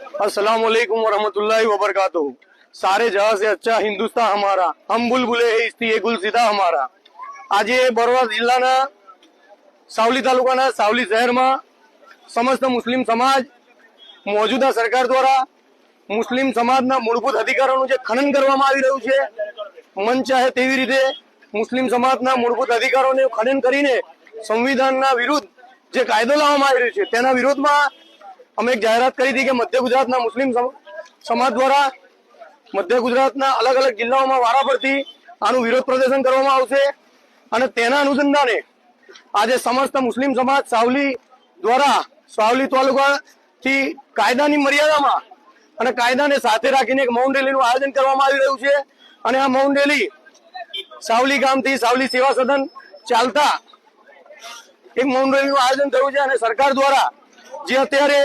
अस्सलाम वालेकुम वरहमतुल्लाहि वबरकातु સારે જહા સે અચ્છા હિન્દુસ્તાન હમારા હમ બુલબુલે હે ઇસ્તી એ ગુલસિદા હમારા આજે બરોડા જિલ્લાના સાવલી તાલુકાના સાવલી શહેરમાં સમસ્ત મુસ્લિમ સમાજ મોજુદા સરકાર દ્વારા મુસ્લિમ સમાજના મૂળભૂત અધિકારોનું જે ખનન કરવામાં આવી રહ્યું છે મન ચાહે તેવી રીતે મુસ્લિમ સમાજના મૂળભૂત અધિકારોને ખનન કરીને સંવિધાનના વિરુદ્ધ જે કાયદો લાવવામાં આવી રહ્યો છે તેના વિરોધમાં અમે એક જાહેરાત કરી હતી કે મધ્ય ગુજરાતના મુસ્લિમ સમ- સમાજ દ્વારા મધ્ય ગુજરાતના અલગ અલગ જિલ્લાઓમાં વારાફરતી આનું વિરોધ પ્રદર્શન કરવામાં આવશે અને તેના અનુસંધાને આજે સમસ્ત મુસ્લિમ સમાજ સાવલી દ્વારા સાવલી તાલુકાથી કાયદાની મર્યાદામાં અને કાયદાને સાથે રાખીને એક મૌન રેલીનું આયોજન કરવામાં આવી રહ્યું છે. અને આ મૌન રેલી સાવલી ગામથી સાવલી સેવા સદન ચાલતા એક મૌન રેલીનું આયોજન થયું છે અને સરકાર દ્વારા જે અત્યારે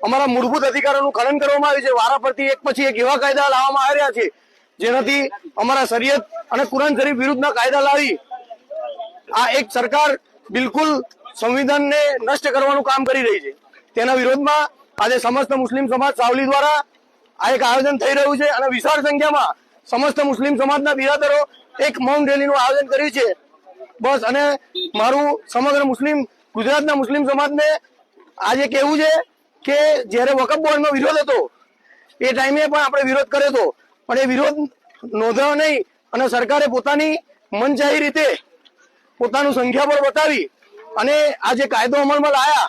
અમારા મૂળભૂત અધિકારોનું ખનન કરવામાં આવ્યું છે. વારાફરતી એક પછી એક એવા કાયદા લાવવામાં આવી રહ્યા છે, જેનાથી અમારા શરીયત અને કુરાન શરીફ વિરુદ્ધના કાયદા લાવી આ એક સરકાર બિલકુલ સંવિધાનને નષ્ટ કરવાનું કામ કરી રહી છે. તેના વિરોધમાં આજે સમસ્ત મુસ્લિમ સમાજ સાવલી દ્વારા આ એક આયોજન થઈ રહ્યું છે અને વિશાળ સંખ્યામાં સમસ્ત મુસ્લિમ સમાજના બિરાદરો એક મૌન રેલીનું આયોજન કર્યું છે. બસ અને મારું સમગ્ર મુસ્લિમ ગુજરાતના મુસ્લિમ સમાજને આજે કેવું છે કે જ્યારે વકફ બોર્ડનો વિરોધ હતો, એ ટાઈમે પણ આપણે વિરોધ કર્યો હતો. પણ એ વિરોધ નોંધાયો નહીં અને સરકારે પોતાની મનચાહી રીતે પોતાનું સંખ્યાબળ બતાવી અને આ જે કાયદો અમલમાં લાયા,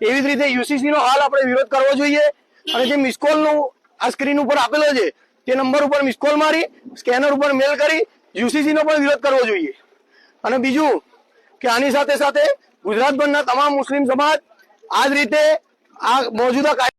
એવી જ રીતે યુસીસી નો હાલ આપણે વિરોધ કરવો જોઈએ અને જે મિસકોલનું આ સ્ક્રીન ઉપર આપેલો છે, તે નંબર ઉપર મિસકોલ મારી સ્કેનર ઉપર મેલ કરી યુસીસી નો પણ વિરોધ કરવો જોઈએ. અને બીજું કે આની સાથે સાથે ગુજરાતભરના તમામ મુસ્લિમ સમાજ આ જ રીતે આ મોજૂદા કાયદા